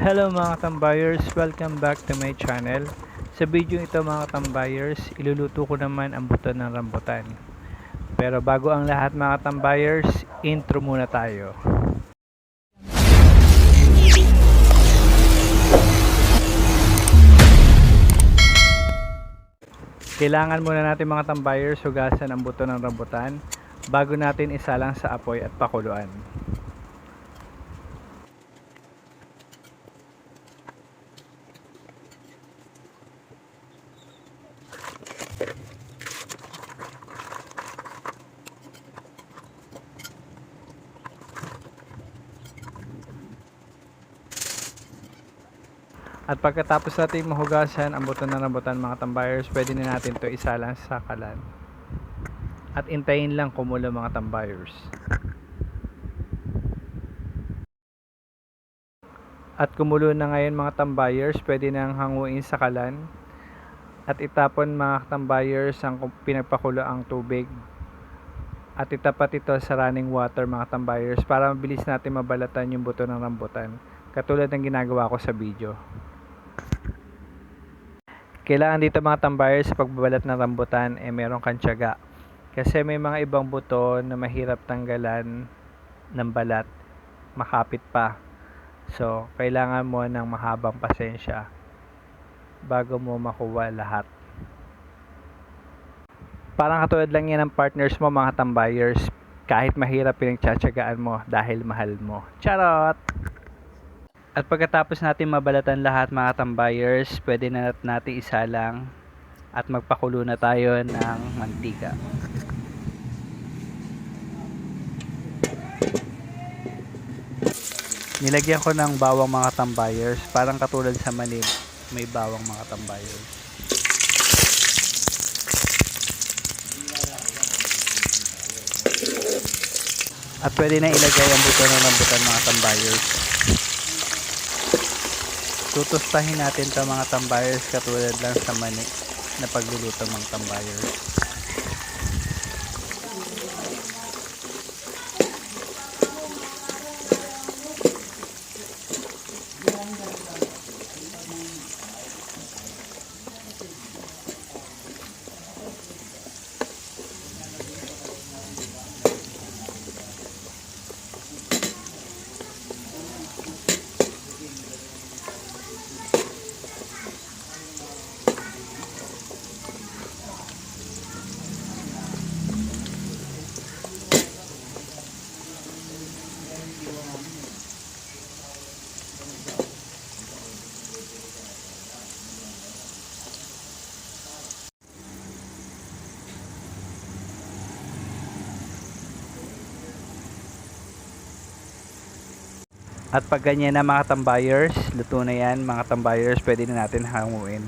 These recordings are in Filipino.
Hello mga tambayers, welcome back to my channel. Sa video ito mga tambayers, iluluto ko naman ang buto ng rambutan. Pero bago ang lahat mga tambayers, intro muna tayo. Kailangan muna natin mga tambayers hugasan ang buto ng rambutan bago natin isalang sa apoy at pakuluan. At pagkatapos natin mahugasan ang buto ng rambutan mga tambayers, pwede na natin to isalang sa kalan. At intayin lang kumulo mga tambayers. At kumulo na ngayon mga tambayers, pwede nang hanguin sa kalan. At itapon mga tambayers ang pinagpakulo ang tubig. At itapat ito sa running water mga tambayers para mabilis natin mabalatan yung buto ng rambutan. Katulad ng ginagawa ko sa video. Kailangan dito mga tambayers sa pagbabalat ng rambutan eh meron kang tiyaga. Kasi may mga ibang buto na mahirap tanggalan ng balat, makapit pa. So, kailangan mo ng mahabang pasensya bago mo makuha lahat. Parang katulad lang yan ng partners mo mga tambayers. Kahit mahirap pinagtsatsagaan mo dahil mahal mo. Charot! At pagkatapos natin mabalatan lahat mga tambayers, pwede na natin isalang at magpakulo na tayo ng mantika. Nilagyan ko ng bawang mga tambayers, parang katulad sa manib, may bawang mga tambayers. At pwede na ilagay ang buto ng rambutan mga tambayers. Tutustahin natin sa mga tambayers katulad lang sa mani na pagluluto ng tambayers. At pag ganyan na mga tambayers, luto na yan mga tambayers, pwede na natin hanguin.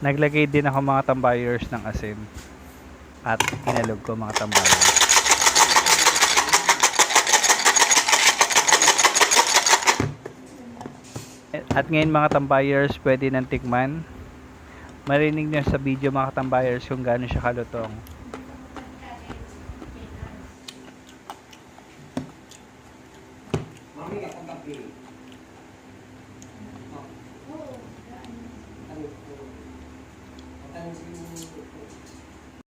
Naglagay din ako mga tambayers ng asin at inalog ko mga tambayers. At ngayon mga tambayers, pwede nang tikman. Marinig nyo sa video mga tambayers kung gaano siya kalutong.